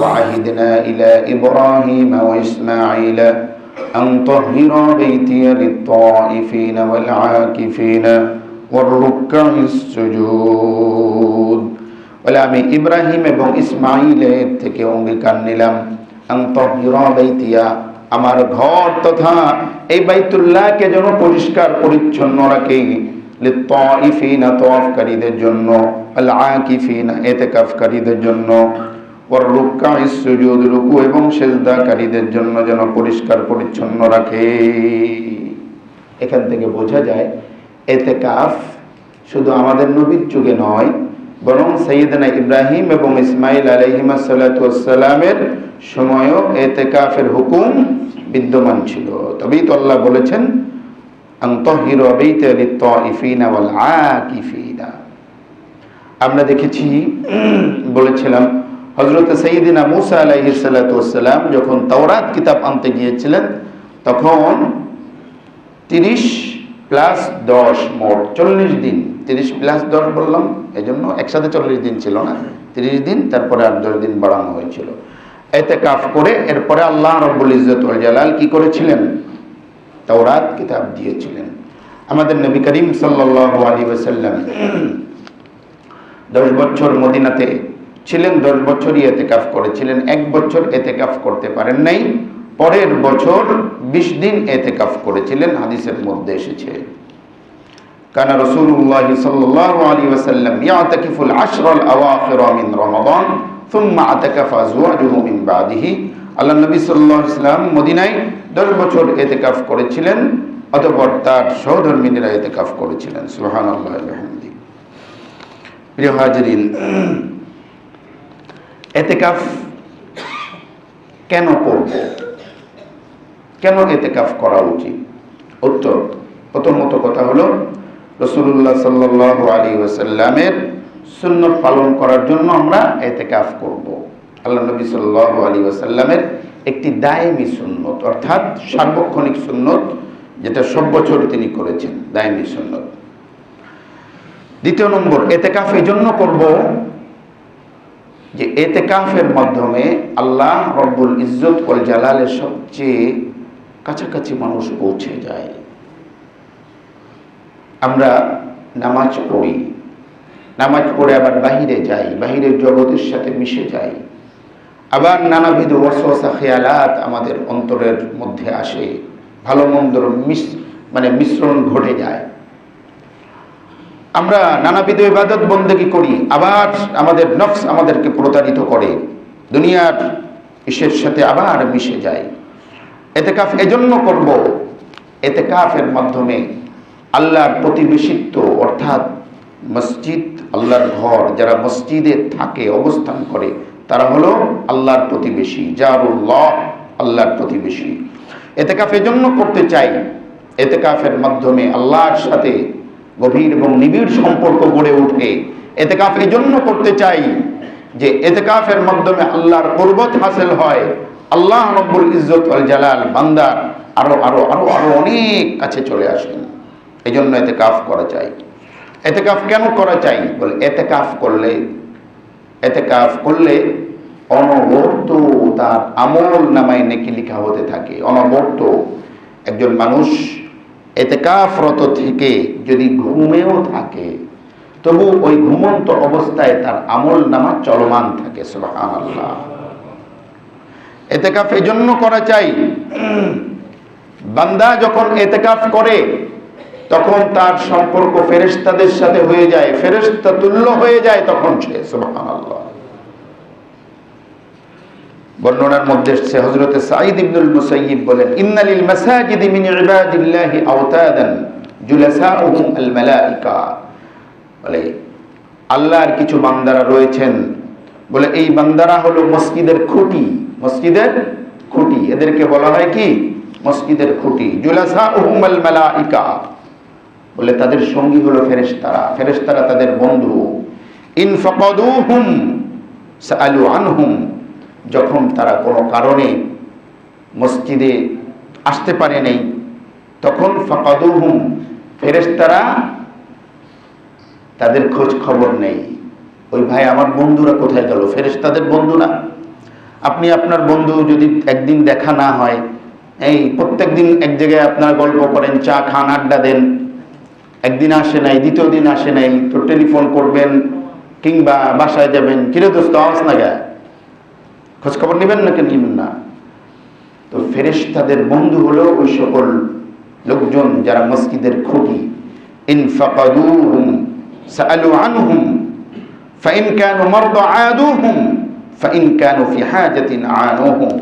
وعهدنا إلى إبراهيم وإسماعيل أن طهر بيتي للطائفين والعاكفين والركع السجود বলে আমি ইব্রাহিম এবং ইসমাইলের থেকে অঙ্গীকার নিলাম আন্তহিরা বাইতিয়া আমার ঘর তথা এই বাইতুল্লাহকে যেন পরিষ্কার পরিচ্ছন্ন রাখে লিত্তাইফিনা তওয়াফকারীদের জন্য আল আকিফিনা এতেকাফকারীদের জন্য ওর রুক্কা সুজুদ রুকু এবং সেজদাকারীদের জন্য যেন পরিষ্কার পরিচ্ছন্ন রাখে। এখান থেকে বোঝা যায়, এতেকাফ শুধু আমাদের নবীর যুগে নয়, বরং সৈয়দনা ইব্রাহিম এবং ইসমাইল আলহিমা সাল্লাতামের সময়ও এতেকাফের হুকুম বিদ্যমান ছিল। তবেই তো আল্লাহ বলেছেন আমরা দেখেছি, বলেছিলাম হজরত সঈদিনা মুসা আলাইহি সাল্লাম যখন তাওরাত কিতাব আনতে গিয়েছিলেন, তখন তিরিশ প্লাস দশ মোট চল্লিশ দিন, তিরিশ প্লাস দশ বললাম এই জন্য একসাথে চল্লিশ দিন ছিল না, তিরিশ দিন, তারপরে আর দশ দিন বাড়ানো হয়েছিল। এতে কাফ করে এরপরে আল্লাহ রব্বুল ইজত জালাল কি করেছিলেন? তাওরাত কিতাব দিয়েছিলেন। আমাদের নবী করিম সাল্লাহ আলী ওসাল্লাম দশ বছর মদিনাতে ছিলেন, দশ বছরই এতে কাফ করেছিলেন, এক বছর এতে কাফ করতে পারেন নাই, পরের বছর বিশ দিন এতে কাফ করেছিলেন, হাদিসের মধ্যে এসেছে। কানা রসুল্লাহ সাল্লাহ আলী ওসাল্লাম ইয়াতাকিফুল আশরাল আওয়াখির আল্লাহ নবী সাল্লাল্লাহু আলাইহি মদিনায় 10 বছর ইতিকাফ করেছিলেন, অতঃপর তার সহধর্মিনীরা ইতিকাফ করেছিলেন। ওয়া বিহামদি প্রিয় হাজিরিন, এতেকাফ কেন করব? কেন এতেকাফ করা উচিত? উত্তর প্রথমত কথা হলো রসুল্লাহ সাল্লাহ আলী ওসাল্লামের সুন্নত পালন করার জন্য আমরা এতেকাফ করব। আল্লাহ নবী সাল্লাহ আলী ওসাল্লামের একটি দায়মি সুন্নত, অর্থাৎ সার্বক্ষণিক সুন্নত, যেটা সব বছর তিনি করেছেন, দায়মি সুন্নত। দ্বিতীয় নম্বর, এতেকাফ এই জন্য করব যে এতেকাফের মাধ্যমে আল্লাহ রব্বুল ইজ্জত কল জালালের সবচেয়ে কাছাকাছি মানুষ পৌঁছে যায়। আমরা নামাজ পড়ি, নামাজ পড়ে আবার বাহিরে যাই, বাহিরের জগতের সাথে মিশে যাই। আবার নানাবিধ ওয়াসওয়াসা, খেয়ালাত আমাদের অন্তরের মধ্যে আসে, ভালো মন্দর মিস মানে মিশ্রণ ঘটে যায়। আমরা নানাবিধ ইবাদত বন্দেগী করি, আবার আমাদের নফস আমাদেরকে প্রতারিত করে, দুনিয়ার ইসের সাথে আবার মিশে যায়। এতে কাফ এজন্য করব এতে কাফের মাধ্যমে আল্লাহর প্রতিবেশিত্ব, অর্থাৎ মসজিদ, আল্লাহর ঘর, যারা মসজিদে থাকে, অবস্থান করে তারা হলো আল্লাহর প্রতিবেশী। জারুল্লাহ, আল্লাহর প্রতিবেশী। এতেকাফ এজন্য করতে চাই। এতেকাফের মাধ্যমে আল্লাহর সাথে গভীর এবং নিবিড় সম্পর্ক গড়ে উঠে। এতেকাফ জন্য করতে চাই যে এতেকাফের মাধ্যমে আল্লাহর পর্বত হাসিল হয়। আল্লাহ রব্বুল ইজ্জত আল জালাল, বান্দার আরও আরও আরও আরও অনেক কাছে চলে আসেন। এই জন্য এতেকাফ করা চাই। এতেকাফ কেন করা চাই? বলে এতেকাফ করলে এতেকাফ করলে অনবর্ত তার আমল নামায় নেকি লিখা হতে থাকে। অনবর্ত একজন মানুষ এতেকাফরত থেকে যদি ঘুমেও থাকে, তবু ওই ঘুমন্ত অবস্থায় তার আমল নামা চলমান থাকে সুবাহান আল্লাহ এতেকাফ এজন্য করা চাই, বান্দা যখন এতেকাফ করে তখন তার সম্পর্ক ফেরেস্তাদের সাথে হয়ে যায় ফেরেস্তা তুল্য হয়ে যায়, তখন সে বর্ণনার মধ্যে সাঈদ ইবনুল বলেন, ইন্নালিল মিন আওতাদান জুলাসাউহুম আল মালাইকা বলে, আল্লাহর কিছু বান্দারা রয়েছেন। বলে, এই বান্দারা হলো মসজিদের খুঁটি মসজিদের খুঁটি। এদেরকে বলা হয় কি? মসজিদের খুঁটি, জুলাসাউহুম আল মালাইকা বলে তাদের সঙ্গী হলো ফেরেশতারা। ফেরেশতারা তাদের বন্ধু। ইন আনহুম, যখন তারা কোনো কারণে মসজিদে আসতে পারে নাই, তখন ফাকাদুহুম, ফেরেশতারা তাদের খোঁজ খবর নেই। ওই ভাই, আমার বন্ধুরা কোথায় গেল? ফেরেস তাদের বন্ধু না আপনি আপনার বন্ধু যদি একদিন দেখা না হয়, এই প্রত্যেক দিন এক জায়গায় আপনারা গল্প করেন, চা খান, আড্ডা দেন একদিন আসে নাই, দ্বিতীয় দিন আসে নাই, তো টেলিফোন করবেন কিংবা বাসায় যাবেন। কিরে দোস্ত, আওয়াজ না গায়ে? খোঁজ খবর নেবেন না কেন নেবেন না? তো ফেরেশতাদের বন্ধু হলো ওই সকল লোকজন যারা মসজিদের খুঁটি। ইন ফাকাদুহুম সাআলু আনহুম, ফাইন কানু মারদা আদুহুম, ফাইন কানু ফি হাজাতিন আনুহুম।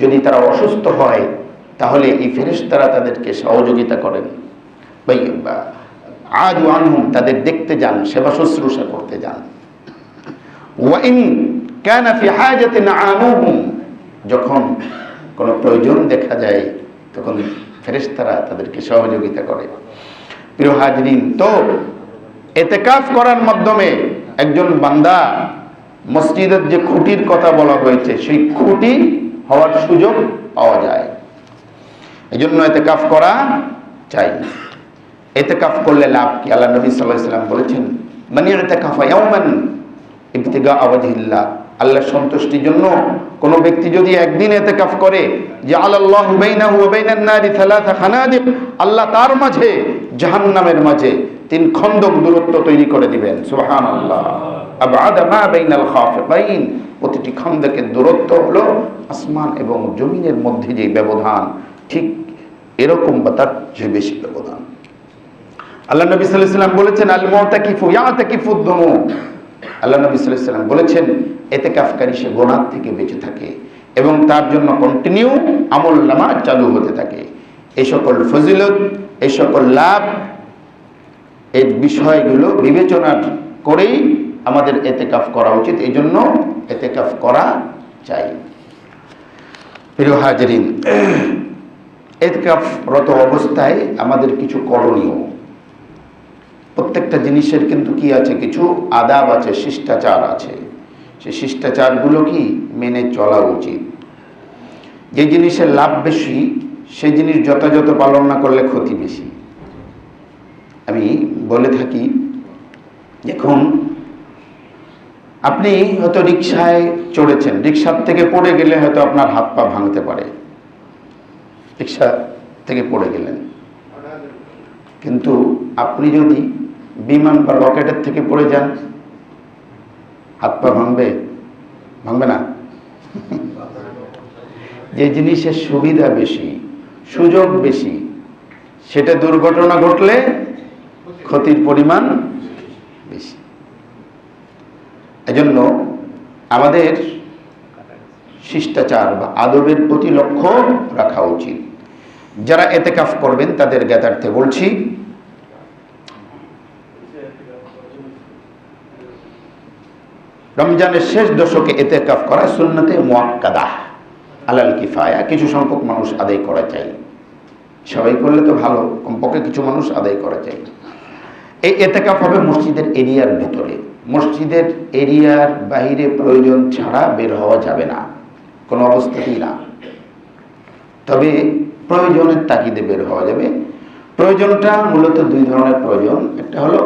যদি তারা অসুস্থ হয়, তাহলে এই ফেরেশতারা তাদেরকে সহযোগিতা করেন। বা আদু আনহুম, তাদের দেখতে যান, সেবা শুশ্রূষা করতে যান। ওয়াইন কানা ফি হাজাতিন আনুহুম, যখন কোনো প্রয়োজন দেখা যায়, তখন ফেরেশতারা তাদেরকে সহযোগিতা করে। প্রিয় হাজরিন, তো এতেকাফ করার মাধ্যমে একজন বান্দা মসজিদের যে খুঁটির কথা বলা হয়েছে, সেই খুঁটি হওয়ার সুযোগ পাওয়া যায়। এই জন্য এতেকাফ করা চাই। এতেকাফ করলে লাভ কি? আল্লাহ নবী সাল্লাহ সাল্লাম বলেছেন মানে এতেকাফা ইয়াউমান ইবতিগা আওয়াজিল্লাহ আল্লাহর সন্তুষ্টির জন্য কোন ব্যক্তি যদি একদিন এতেকাফ করে, যে আল্লাহ আল্লাহ তার মাঝে, জাহান্নামের মাঝে তিন খন্দক দূরত্ব তৈরি করে দিবেন। মা বাইনাল প্রতিটি খন্দকের দূরত্ব হলো আসমান এবং জমিনের মধ্যে যে ব্যবধান, ঠিক এরকম বা তার চেয়ে বেশি ব্যবধান। আল্লাহ নবী সাল্লাম বলেছেন আল মুতাকিফু ইয়াতাকিফু দুনু আল্লাহ নবী সাল্লাম বলেছেন এতে কাফকারী সে গোনার থেকে বেঁচে থাকে এবং তার জন্য কন্টিনিউ আমল নামা চালু হতে থাকে। এই সকল ফজিলত, এই সকল লাভ এই বিষয়গুলো বিবেচনা করেই আমাদের এতেকাফ করা উচিত। এই জন্য এতেকাফ করা চাই। প্রিয় হাজরিন, এতেকাফরত অবস্থায় আমাদের কিছু করণীয়। প্রত্যেকটা জিনিসের কিন্তু কি আছে? কিছু আদাব আছে, শিষ্টাচার আছে। সেই শিষ্টাচারগুলো কি? মেনে চলা উচিত। যে জিনিসের লাভ বেশি, সেই জিনিস যথাযথ পালন না করলে ক্ষতি বেশি। আমি বলে থাকি এখন আপনি হয়তো রিক্সায় চড়েছেন। রিক্সার থেকে পড়ে গেলে হয়তো আপনার হাত পা ভাঙতে পারে। রিক্সা থেকে পড়ে গেলেন। কিন্তু আপনি যদি বিমান বা রকেটের থেকে পড়ে যান। হাত পা ভাঙবে? ভাঙবে না? যে জিনিসের সুবিধা বেশি, সুযোগ বেশি, সেটা দুর্ঘটনা ঘটলে ক্ষতির পরিমাণ বেশি। এজন্য আমাদের শিষ্টাচার বা আদবের প্রতি লক্ষ্য রাখা উচিত। যারা এতেকাফ করবেন, তাদের জ্ঞাতার্থে বলছি রমজানের শেষ দশকে এতেকাফ করা সুন্নতে মোয়াক্কাদা, আলাল কিফায়া, কিছু সংখ্যক মানুষ আদায় করা চাই। সবাই করলে তো ভালো, কমপক্ষে কিছু মানুষ আদায় করা চাই। এই এতেকাফ হবে মসজিদের এরিয়ার ভেতরে। মসজিদের এরিয়ার বাইরে প্রয়োজন ছাড়া বের হওয়া যাবে না, কোনো অবস্থাতেই না। তবে প্রয়োজনের তাগিদে বের হওয়া যাবে। প্রয়োজনটা মূলত দুই ধরনের প্রয়োজন, একটা হলো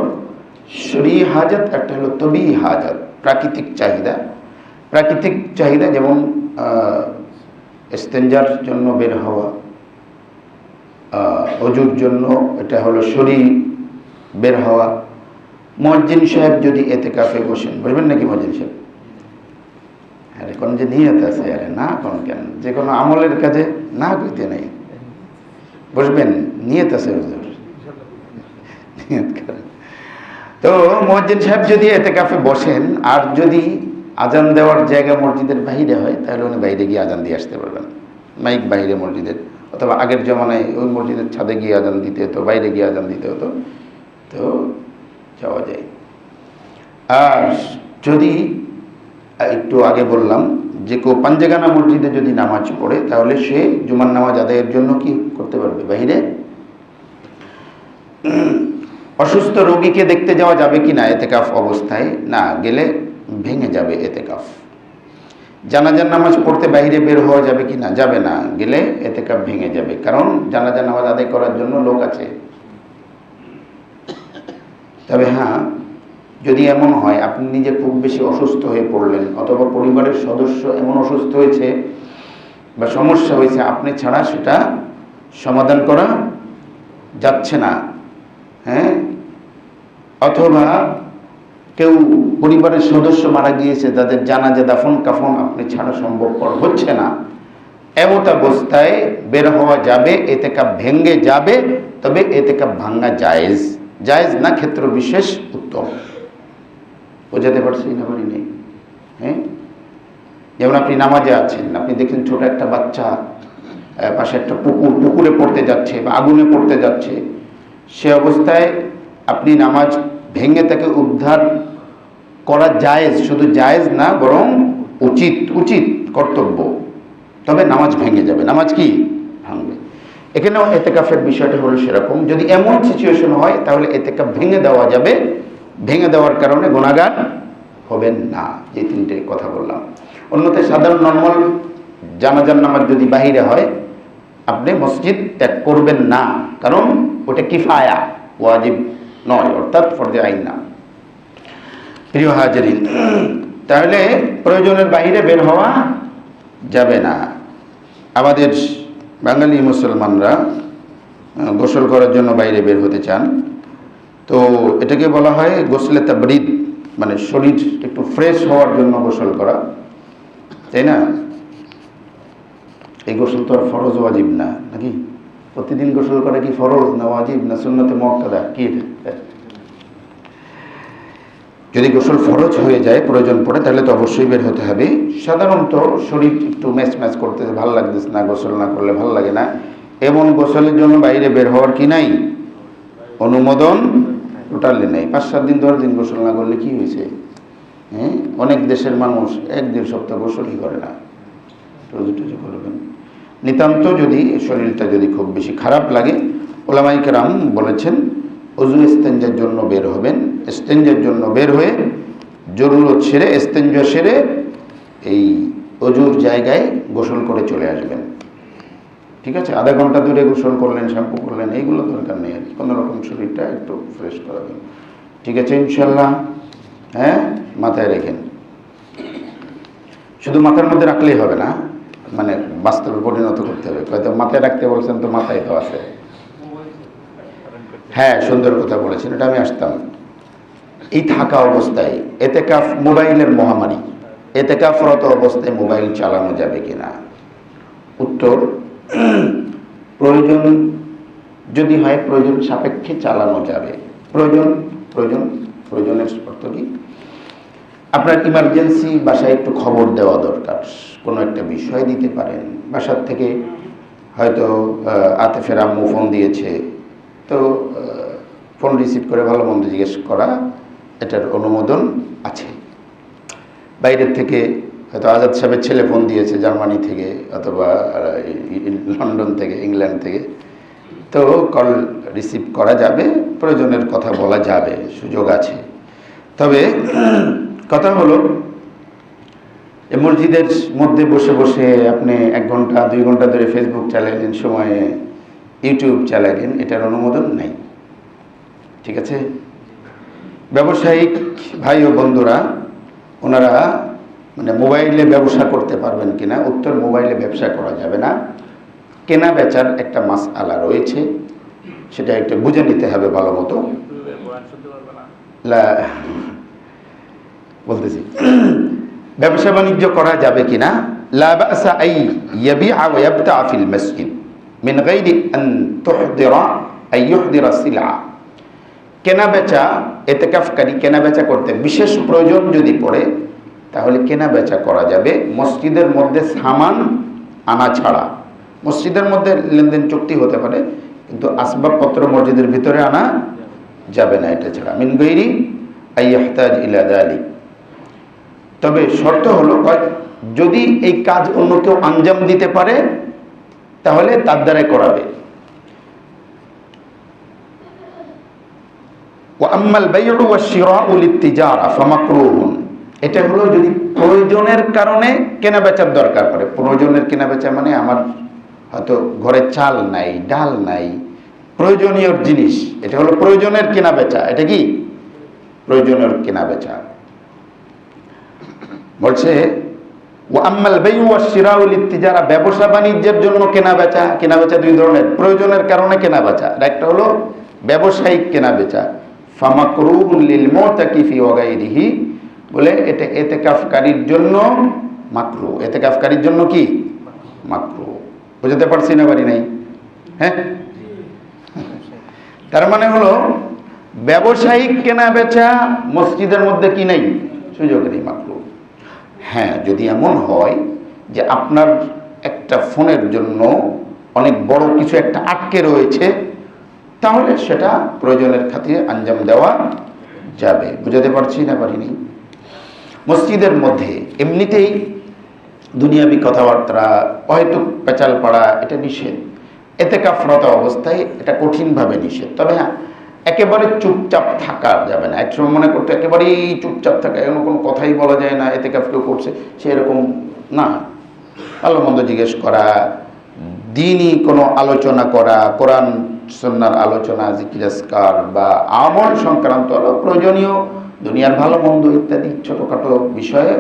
শরী হাজত, একটা হলো তবি হাজত। প্রাকৃতিক চাহিদা। প্রাকৃতিক চাহিদা যেমন স্তেঞ্জার জন্য বের হওয়া অজুর জন্য এটা হলো শরীর বের হওয়া। মজ্জিন সাহেব যদি এতে কাফে বসেন বুঝবেন নাকি মজ্জিন সাহেব? আরে, কোন যে নিয়ত আছে, আরে না কোন কেন? যে কোনো আমলের কাজে না কইতে নেই। বসবেন, নিয়ত আছে হুজুর। নিয়ত করেন। তো মজ্জিন সাহেব যদি এতে কাফে বসেন, আর যদি আজান দেওয়ার জায়গা মসজিদের বাইরে হয়, তাহলে উনি বাইরে গিয়ে আজান দিয়ে আসতে পারবেন। মাইক বাইরে মসজিদের, অথবা আগের জমানায় ওই মসজিদের ছাদে গিয়ে আজান দিতে হতো, বাইরে গিয়ে আজান দিতে হতো, তো যাওয়া যায়। আর যদি একটু আগে বললাম যে কেউ পাঞ্জেগানা মসজিদে যদি নামাজ পড়ে, তাহলে সে জুমার নামাজ আদায়ের জন্য কি করতে পারবে? বাইরে? অসুস্থ রোগীকে দেখতে যাওয়া যাবে কি না এতেকাফ অবস্থায়? না, গেলে ভেঙে যাবে এতেকাফ। জানাজার নামাজ পড়তে বাইরে বের হওয়া যাবে কি না? যাবে না। গেলে এতেকাফ ভেঙে যাবে। কারণ জানাজার নামাজ আদায় করার জন্য লোক আছে। তবে হ্যাঁ যদি এমন হয়, আপনি নিজে খুব বেশি অসুস্থ হয়ে পড়লেন, অথবা পরিবারের সদস্য এমন অসুস্থ হয়েছে বা সমস্যা হয়েছে, আপনি ছাড়া সেটা সমাধান করা যাচ্ছে না। হ্যাঁ? অথবা কেউ পরিবারের সদস্য মারা গিয়েছে, তাদের জানাজা দাফন কাফন আপনি ছাড়া সম্ভবপর হচ্ছে না। এমত অবস্থায় বের হওয়া যাবে এতে কাপ ভেঙ্গে যাবে, তবে এতে কাপ ভাঙ্গা জায়েজ। জায়েজ না ক্ষেত্র বিশেষ উত্তম। বোঝাতে পারছি না পারি নেই। হ্যাঁ? যেমন আপনি নামাজে আছেন, আপনি দেখেন ছোট একটা বাচ্চা পাশে একটা পুকুর, পুকুরে পড়তে যাচ্ছে বা আগুনে পড়তে যাচ্ছে। সে অবস্থায় আপনি নামাজ ভেঙে তাকে উদ্ধার করা জায়েজ, শুধু জায়েজ না, বরং উচিত উচিত কর্তব্য। তবে নামাজ ভেঙে যাবে। নামাজ কি? ভাঙবে। এখানেও এতেকাফের বিষয়টা হলো সেরকম। যদি এমন সিচুয়েশন হয়, তাহলে এতেকাফ ভেঙে দেওয়া যাবে। ভেঙে দেওয়ার কারণে গুণাগার হবেন না। যে তিনটে কথা বললাম। অন্যথায় সাধারণ নর্মাল জানাজার নামাজ যদি বাহিরে হয়, আপনি মসজিদ ত্যাগ করবেন না। কারণ ওটা কিফায়া, ওয়াজিব। নয়, অর্থাৎ ফরজে আইন না। প্রিয় হাজারিন, তাহলে প্রয়োজনের বাইরে বের হওয়া যাবে না। আমাদের বাঙালি মুসলমানরা গোসল করার জন্য বাইরে বের হতে চান। তো এটাকে বলা হয় গোসলে তাবরিদ মানে শরীর একটু ফ্রেশ হওয়ার জন্য গোসল করা। তাই না? এই গোসল তো আর ফরজ ওয়াজিব না, নাকি? প্রতিদিন গোসল করা কি ফরজ, না ওয়াজিব, না সুন্নতে মক্কাদা কি যদি গোসল ফরজ হয়ে যায়, প্রয়োজন পড়ে, তাহলে তো অবশ্যই বের হতে হবে। সাধারণত শরীর একটু ম্যাচ ম্যাচ করতেছে, ভালো লাগতেছে না, গোসল না করলে ভালো লাগে না। এমন গোসলের জন্য বাইরে বের হওয়ার কি নাই? অনুমোদন টোটালি নেই। পাঁচ, সাত দিন, দশ দিন গোসল না করলে কি হয়েছে? হ্যাঁ? অনেক দেশের মানুষ এক দেড় সপ্তাহ গোসলই করে না। টুজু করবেন। নিতান্ত যদি শরীরটা যদি খুব বেশি খারাপ লাগে ওলামাইকেরাম বলেছেন, অজু এস্তেঞ্জার জন্য বের হবেন। এস্তেঞ্জার জন্য বের হয়ে জরুরত সেরে এস্তেঞ্জ সেরে এই অজুর জায়গায় গোসল করে চলে আসবেন। ঠিক আছে? আধা ঘণ্টা দূরে গোসল করলেন, শ্যাম্পু করলেন, এইগুলো দরকার নেই আর কি। কোনো রকম শরীরটা একটু ফ্রেশ করাবেন ঠিক আছে ইনশাল্লাহ হ্যাঁ? মাথায় রেখেন। শুধু মাথার মধ্যে রাখলেই হবে না। মানে বাস্তবে পরিণত করতে হবে। হয়তো মাথায় রাখতে বলছেন তো মাথায় তো আছে। হ্যাঁ সুন্দর কথা বলেছেন, এটা আমি আসতাম। এই থাকা অবস্থায় এতে কাফ মোবাইলের মহামারী এতে কাফরত অবস্থায় মোবাইল চালানো যাবে কিনা? উত্তর, প্রয়োজন যদি হয় প্রয়োজন সাপেক্ষে চালানো যাবে। প্রয়োজন প্রয়োজন, প্রয়োজনের অর্থ কি? আপনার ইমার্জেন্সি বাসায় একটু খবর দেওয়া দরকার। কোনো একটা বিষয় দিতে পারেন। বাসার থেকে হয়তো আতেফের আম্মু ফোন দিয়েছে। তো ফোন রিসিভ করে ভালো মন্দ জিজ্ঞেস করা, এটার অনুমোদন আছে। বাইরের থেকে হয়তো আজাদ সাহেবের ছেলে ফোন দিয়েছে জার্মানি থেকে অথবা লন্ডন থেকে, ইংল্যান্ড থেকে। তো কল রিসিভ করা যাবে, প্রয়োজনের কথা বলা যাবে, সুযোগ আছে। তবে কথা হলো এ মসজিদের মধ্যে বসে বসে আপনি এক ঘণ্টা দুই ঘণ্টা ধরে ফেসবুক চালালেন সময়ে ইউটিউব চালালেন এটার অনুমোদন নেই। ঠিক আছে? ব্যবসায়িক ভাই ও বন্ধুরা ওনারা মানে মোবাইলে ব্যবসা করতে পারবেন কিনা উত্তর মোবাইলে ব্যবসা করা যাবে না। কেনা বেচার একটা মাস আলা রয়েছে সেটা একটু বুঝে নিতে হবে ভালো মতো। বলতেছি। ব্যবসা বাণিজ্য করা যাবে আই ফিল মসজিদ। মিন আই কেনা বেচা, এতেকাফকারী কেনা বেচা করতে বিশেষ প্রয়োজন যদি পড়ে, তাহলে কেনা বেচা করা যাবে। মসজিদের মধ্যে সামান আনা ছাড়া। মসজিদের মধ্যে লেনদেন চুক্তি হতে পারে, কিন্তু আসবাবপত্র মসজিদের ভিতরে আনা যাবে না, এটা ছাড়া। মিন গৈরি আইয়াহতাজ ইলা দালিক। তবে শর্ত হলো যদি এই কাজ অন্য কেউ আঞ্জাম দিতে পারে, তাহলে তার দ্বারাই করাবে। এটা হলো যদি প্রয়োজনের কারণে কেনা বেচার দরকার পড়ে। প্রয়োজনের কেনা বেচা মানে আমার হয়তো ঘরে চাল নাই, ডাল নাই, প্রয়োজনীয় জিনিস। এটা হলো প্রয়োজনের কেনা বেচা এটা কি? প্রয়োজনের কেনা বেচা বলছে ও আম্মাল বেই ও শিরাউল ইত্তিজারা ব্যবসা বাণিজ্যের জন্য কেনা বেচা কেনা বেচা দুই ধরনের। প্রয়োজনের কারণে কেনা বেচা আর একটা হলো ব্যবসায়িক কেনা বেচা ফামাকরুহুল লিল মুতাকিফি ওয়া গায়রিহি বলে এটা এতেকাফকারীর জন্য মাকরু। এতেকাফকারীর জন্য কি? মাকরু। বুঝতে পারছি না বাড়ি নাই? হ্যাঁ? তার মানে হলো ব্যবসায়িক কেনা বেচা মসজিদের মধ্যে কি নেই? সুযোগ নেই মাত্র হ্যাঁ যদি এমন হয় যে আপনার একটা ফোনের জন্য অনেক বড় কিছু একটা আটকে রয়েছে, তাহলে সেটা প্রয়োজনের খাতিরে আঞ্জাম দেওয়া যাবে। বুঝাতে পারছি না পারিনি মসজিদের মধ্যে এমনিতেই দুনিয়াবি কথাবার্তা, হয়তো পেঁচাল পাড়া, এটা নিষেধ। এতে কাফরত অবস্থায় এটা কঠিনভাবে নিষেধ। তবে হ্যাঁ একেবারে চুপচাপ থাকা যাবে না। একসময় মনে করতে একেবারেই চুপচাপ থাকা এমন কোনো কথাই বলা যায় না, এতে কাফ কেউ করছে, সেরকম না। ভালো মন্দ জিজ্ঞেস করা, দিনই কোনো আলোচনা করা, কোরআন সন্ন্যার আলোচনা জিকিরাস্কার বা আমল সংক্রান্ত আরও প্রয়োজনীয়, দুনিয়ার ভালো মন্দ ইত্যাদি ছোটোখাটো বিষয়ে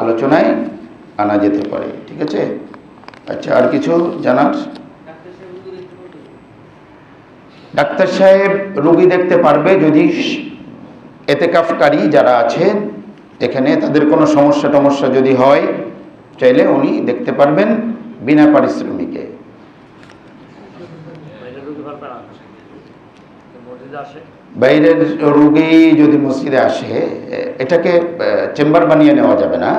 আলোচনায় আনা যেতে পারে, ঠিক আছে? আচ্ছা আর কিছু জানার? ডাক্তার সাহেব রুগী দেখতে পারবে যদি এতেকাফকারী যারা আছে এখানে তাদের কোনো সমস্যা টমস্যা যদি হয় চাইলে উনি দেখতে পারবেন বিনা পারিশ্রমিকে। বাইরের রুগী যদি মসজিদে আসে এটাকে চেম্বার বানিয়ে নেওয়া যাবে না।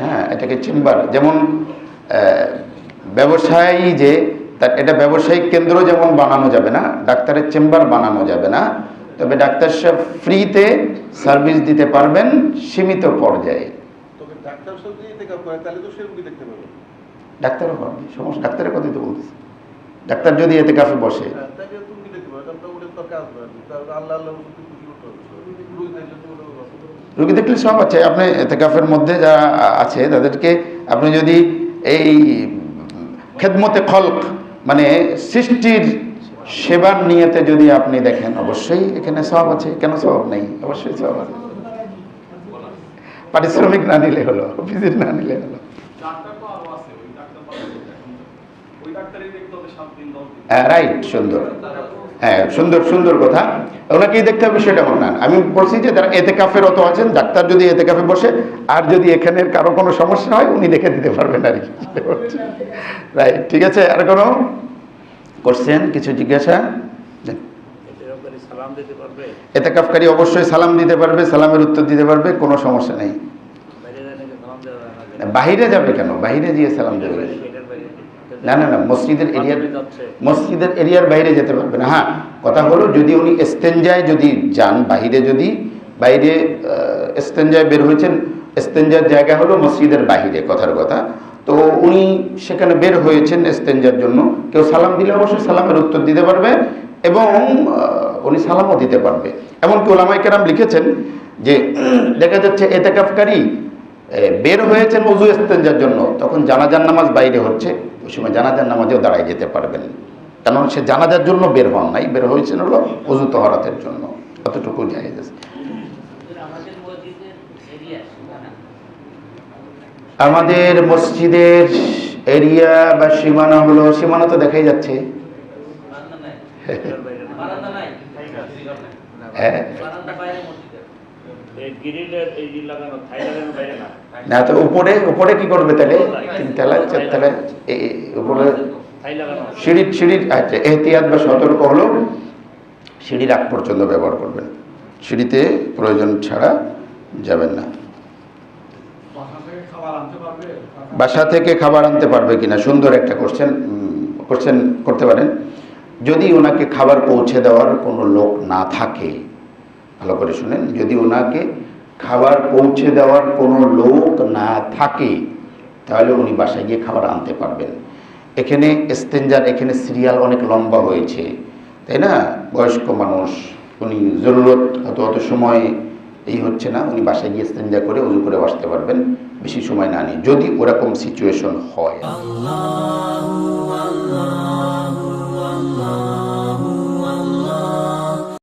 হ্যাঁ এটাকে চেম্বার। যেমন ব্যবসায়ী যে তার এটা ব্যবসায়িক কেন্দ্র যেমন বানানো যাবে না ডাক্তারের চেম্বার বানানো যাবে না তবে ডাক্তার সাহেব ফ্রিতে সার্ভিস দিতে পারবেন সীমিত পর্যায়ে। তো ডাক্তারও পারবে সমস্যা ডাক্তারের কথাই তো বলতেছে। ডাক্তার যদি এতে কাফে বসে। হ্যাঁ, রুগী তো তো দেখলে তো সব আছে আপনি এতেকাফের মধ্যে যারা আছে তাদেরকে আপনি যদি এই খেদমতে খলক মানে সৃষ্টির সেবার নিয়েতে যদি আপনি দেখেন অবশ্যই এখানে সব আছে। কেন সব নেই? অবশ্যই সব আছে। পারিশ্রমিক না নিলে হলো ভিজিট না নিলে হলো। রাইট সুন্দর। হ্যাঁ সুন্দর সুন্দর কথা। ওনাকেই দেখতে হবে সেটা না। আমি বলছি যে যারা এতে কাফের অত আছেন ডাক্তার যদি এতে কাফে বসে আর যদি এখানের কারও কোনো সমস্যা হয় উনি দেখে দিতে পারবেন আর কি। রাইট ঠিক আছে? আর কোনো কোশ্চেন কিছু জিজ্ঞাসা? এতে ব্যাপারে সালাম দিতে পারবে কাফকারী অবশ্যই সালাম দিতে পারবে সালামের উত্তর দিতে পারবে কোনো সমস্যা নেই। বাহিরে যাবে কেন? বাহিরে গিয়ে সালাম দেবে। না না না মসজিদের এরিয়ার মসজিদের এরিয়ার বাইরে যেতে পারবে না হ্যাঁ। কথা হলো যদি উনি এস্তেঞ্জায় যদি যান বাইরে যদি বাইরে এস্তেঞ্জায় বের হয়েছেন এস্তেঞ্জার জায়গা হলো মসজিদের বাইরে কথার কথা। তো উনি সেখানে বের হয়েছেন এস্তেঞ্জার জন্য কেউ সালাম দিলে অবশ্যই সালামের উত্তর দিতে পারবে এবং উনি সালামও দিতে পারবে। এমনকি ওলামাই কেরাম লিখেছেন যে দেখা যাচ্ছে এতেকাফকারী বের হয়েছেন অজু ইস্তেঞ্জার জন্য তখন জানাজার নামাজ বাইরে হচ্ছে। ওই সময় জানাজার নামাজেও দাঁড়ায় যেতে পারবেন। কারণ সে জানাজার জন্য বের হন নাই বের হয়েছেন হলো অজু তহরাতের জন্য। অতটুকু আছে? আমাদের মসজিদের এরিয়া বা সীমানা হলো সীমানা তো দেখাই যাচ্ছে। হ্যাঁ বারান্দা বাইরে মসজিদের এই গ্রিলের এই যে লাগানো থাই লাগানো বাইরে না। না তো উপরে উপরে কি করবে তাহলে? তিনতলা চারতলা উপরে। সিঁড়ির সিঁড়ির আচ্ছা এহতিয়াত বা সতর্ক হলো সিঁড়ির আগ পর্যন্ত ব্যবহার করবেন। সিঁড়িতে প্রয়োজন ছাড়া যাবেন না। বাসা থেকে খাবার আনতে পারবে? বাসা থেকে খাবার আনতে পারবে কিনা? সুন্দর একটা কোশ্চেন কোশ্চেন করতে পারেন। যদি ওনাকে খাবার পৌঁছে দেওয়ার কোনো লোক না থাকে ভালো করে শুনেন, যদি ওনাকে খাবার পৌঁছে দেওয়ার কোনো লোক না থাকে, তাহলে উনি বাসায় গিয়ে খাবার আনতে পারবেন। এখানে এস্তেঞ্জার, এখানে সিরিয়াল অনেক লম্বা হয়েছে, তাই না? বয়স্ক মানুষ, উনি জরুরত অত অত সময় এই হচ্ছে না, উনি বাসায় গিয়ে এস্তেঞ্জা করে উজু করে বসতে পারবেন, বেশি সময় না নিয়ে, যদি ওরকম সিচুয়েশন হয়।